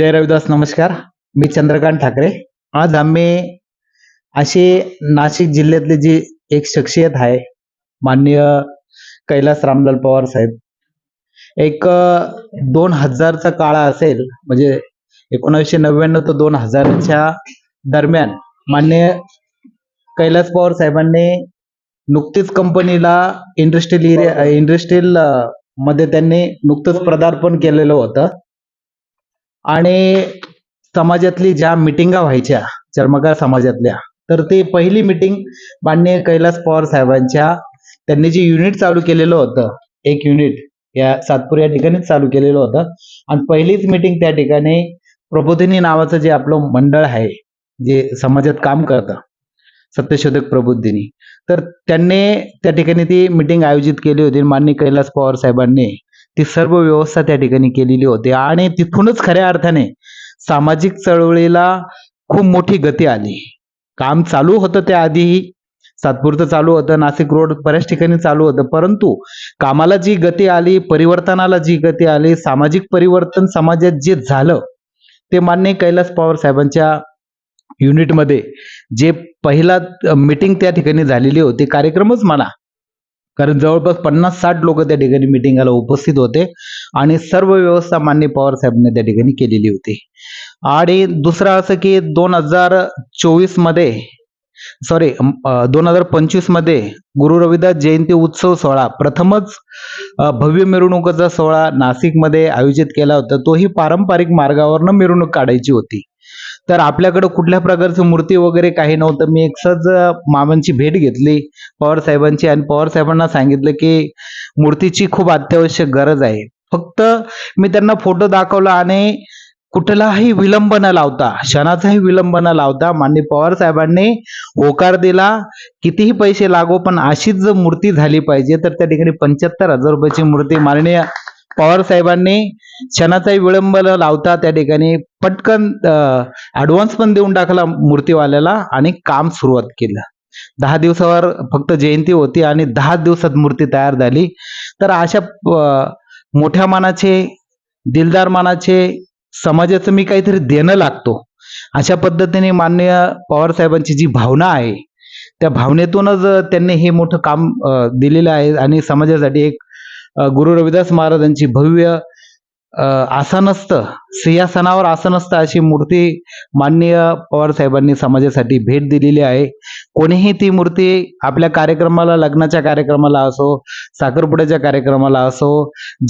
जय रविदास नमस्कार. मी चंद्रकांत ठाकरे. आज आम्ही असे नाशिक जिल्ह्यातले जी एक शख्सियत आहे माननीय कैलास रामलाल पवार साहेब. एक दोन हजारचा काळा असेल म्हणजे एकोणविशे नव्याण्णव ते दोन हजारच्या दरम्यान माननीय कैलास पवार साहेबांनी नुकतीच कंपनीला इंडस्ट्रियल एरिया इंडस्ट्रियलमध्ये त्यांनी नुकतंच पदार्पण केलेलं होतं. आणि समाजातली ज्या मिटिंगा व्हायच्या चर्मकार समाजातल्या तर ती पहिली मिटिंग मान्य कैलास पवार साहेबांच्या त्यांनी जे युनिट चालू केलेलं होतं एक युनिट या सातपूर या ठिकाणीच चालू केलेलं होतं. आणि पहिलीच मिटिंग त्या ठिकाणी प्रबोधिनी नावाचं जे आपलं मंडळ आहे जे समाजात काम करतं सत्यशोधक प्रबोधिनी. तर त्यांनी त्या ठिकाणी ती मिटिंग आयोजित केली होती माननीय कैलास पवार साहेबांनी. ती सर्व व्यवस्था त्या ठिकाणी केलेली होती. आणि तिथूनच खऱ्या अर्थाने सामाजिक चळवळीला खूप मोठी गती आली. काम चालू होतं त्या आधीही सातपूरचं चालू होतं नाशिक रोड बऱ्याच ठिकाणी चालू होतं. परंतु कामाला जी गती आली परिवर्तनाला जी गती आली सामाजिक परिवर्तन समाजात जे झालं ते मान्य कैलास पवार साहेबांच्या युनिटमध्ये जे पहिला मीटिंग त्या ठिकाणी झालेली होती. कार्यक्रमच म्हणा कारण जवळपास पन्नास साठ लोक त्या ठिकाणी मिटिंगला उपस्थित होते आणि सर्व व्यवस्था मान्य पवार साहेबांनी त्या ठिकाणी केलेली होती. आणि दुसरं असं की दोन हजार चोवीसमध्ये सॉरी दोन हजार पंचवीसमध्ये गुरु रविदास जयंती उत्सव सोहळा प्रथमच भव्य मिरवणुकीचा सोहळा नाशिकमध्ये आयोजित केला होता. तोही पारंपरिक मार्गावरनं मिरवणूक काढायची होती. तर आपल्याकडं कुठल्या प्रकारची मूर्ती वगैरे काही नव्हतं. मी एक सहज मामांची भेट घेतली पवार साहेबांची आणि पवार साहेबांना सांगितलं की मूर्तीची खूप अत्यावश्यक गरज आहे. फक्त मी त्यांना फोटो दाखवला आणि कुठलाही विलंब न लावता क्षणाचाही विलंब न लावता माननीय पवार साहेबांनी होकार दिला. कितीही पैसे लागो पण अशीच जर मूर्ती झाली पाहिजे तर त्या ठिकाणी पंच्याहत्तर हजार रुपयाची मूर्ती माननीय पवार साहेबांनी क्षणाचाही विलंब न लावता त्या ठिकाणी पटकन ऍडव्हान्स पण देऊन टाकला मूर्तीवाल्याला आणि काम सुरुवात केलं. दहा दिवसावर फक्त जयंती होती आणि दहा दिवसात मूर्ती तयार झाली. तर अशा मोठ्या मानाचे दिलदार मानाचे समाजाचं मी काहीतरी देणं लागतो. अशा पद्धतीने माननीय पवार साहेबांची जी भावना आहे त्या भावनेतूनच त्यांनी हे मोठं काम दिलेलं आहे आणि समाजासाठी एक गुरु रविदास महाराजांची भव्य आसनस्थ सिंहासनावर आसनस्थ अशी मूर्ती माननीय पवार साहेबांनी समाजासाठी भेट दिलेली आहे. कोणीही ती मूर्ती आपल्या कार्यक्रमाला लग्नाच्या कार्यक्रमाला असो साखरपुड्याच्या कार्यक्रमाला असो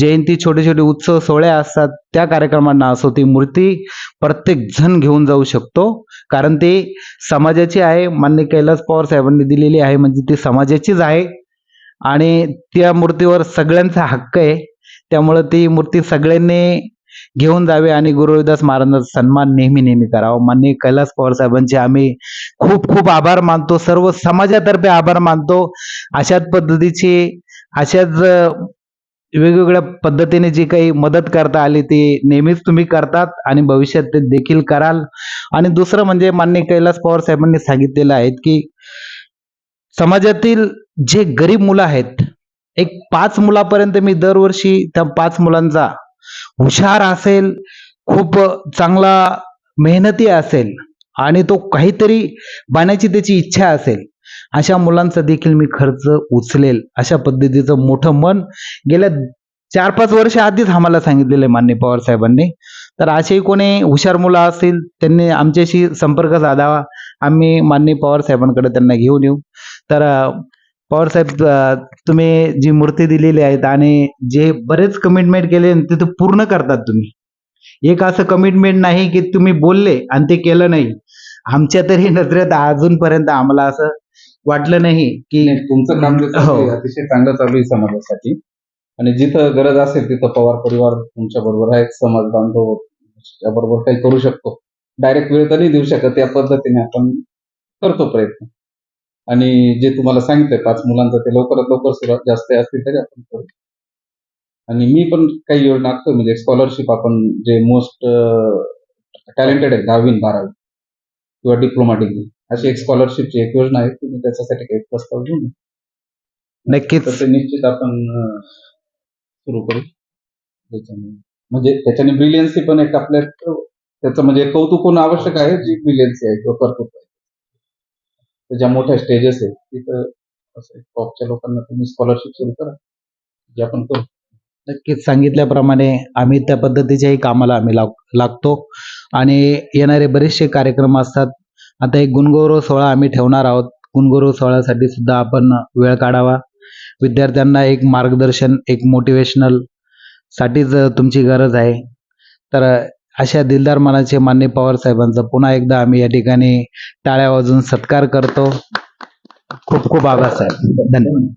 जयंती छोटे छोटे उत्सव सोहळे असतात त्या कार्यक्रमांना असो ती मूर्ती प्रत्येक जण घेऊन जाऊ शकतो. कारण ती समाजाची आहे मान्य कैलास पवार साहेबांनी दिलेली आहे म्हणजे ती समाजाचीच आहे. आणि त्या मूर्तीवर सगळ्यांचा हक्क आहे. त्यामुळं ती मूर्ती सगळ्यांनी घेऊन जावे आणि गुरु रविदास महाराजांचा सन्मान नेहमी नेहमी करावा. माननीय कैलास पवार साहेबांचे आम्ही खूप खूप आभार मानतो. सर्व समाजातर्फे आभार मानतो. अशाच पद्धतीची अशाच वेगवेगळ्या पद्धतीने जी काही मदत करता आली ती नेहमीच तुम्ही करतात आणि भविष्यात ते देखील कराल. आणि दुसरं म्हणजे माननीय कैलास पवार साहेबांनी सांगितलेलं आहे की समाजातील जे गरीब मुलं आहेत एक पाच मुलापर्यंत मी दरवर्षी त्या पाच मुलांचा हुशार असेल खूप चांगला मेहनती असेल आणि तो काहीतरी बनायची त्याची इच्छा असेल अशा मुलांचा देखील मी खर्च उचलेल अशा पद्धतीचं मोठं मन गेल्या चार पाच वर्ष आधीच आम्हाला सांगितलेलं आहे मान्य पवार साहेबांनी. तर असेही कोणी हुशार मुलं असतील त्यांनी आमच्याशी संपर्क साधावा. आम्ही माननीय पवार साहेबांकडे त्यांना घेऊन येऊ. तर अ, पवार साहेब अ, तुम्ही जी मूर्ती दिलेली आहेत आणि जे बरेच कमिटमेंट केले ते पूर्ण करतात तुम्ही. एक असं कमिटमेंट नाही की तुम्ही बोलले आणि ते केलं नाही. आमच्या तरी नजरेत अजूनपर्यंत आम्हाला असं वाटलं नाही की तुमचं काम हो. अतिशय चांगलं चालू आहे समाजासाठी. आणि जिथं गरज असेल तिथं पवार परिवार तुमच्या बरोबर आहे समाज बांधव बरोबर काही करू शकतो. डायरेक्ट वेळ तर नाही देऊ शकत या पद्धतीने आपण करतो प्रयत्न. आणि जे तुम्हाला सांगितलंय पाच मुलांचं ते लवकरात लवकर सुरुवात जास्त असतील तरी आपण करू. आणि मी पण काही योजना आखतो म्हणजे स्कॉलरशिप आपण जे मोस्ट टॅलेंटेड आहे दहावी बारावी किंवा डिप्लोमा डिग्री अशी एक स्कॉलरशिपची एक योजना आहे तुम्ही त्याच्यासाठी काही प्रस्ताव घेऊन. नक्कीच. तर ते निश्चित आपण सुरू करू. त्याच्याने म्हणजे त्याच्याने ब्रिलियन्सी पण एक आपल्या त्याचं म्हणजे कौतुक होणं आवश्यक आहे जी ब्रिलियन्सी आहे किंवा कर्तृत्व आहे. ज्या मोठ्या स्टेजेस आहेत तिथं असं टॉपच्या लोकांना तुम्ही स्कॉलरशिप सुरू करा. जे आपण करू. नक्कीच सांगितल्याप्रमाणे आम्ही त्या पद्धतीच्याही कामाला आम्ही लाग लागतो. आणि येणारे बरेचसे कार्यक्रम असतात. आता एक गुणगौरव सोहळा आम्ही ठेवणार आहोत. गुणगौरव सोहळ्यासाठी सुद्धा आपण वेळ काढावा. विद्यार्थ्यांना एक मार्गदर्शन एक मोटिवेशनल साठीच तुमची गरज आहे. तर अशा दिलदार मनाचे मान्य पवार साहेबांचा पुन्हा एकदा आम्ही या ठिकाणी टाळ्या वाजवून सत्कार करतो. खूप खूप आभार साहेब. धन्यवाद.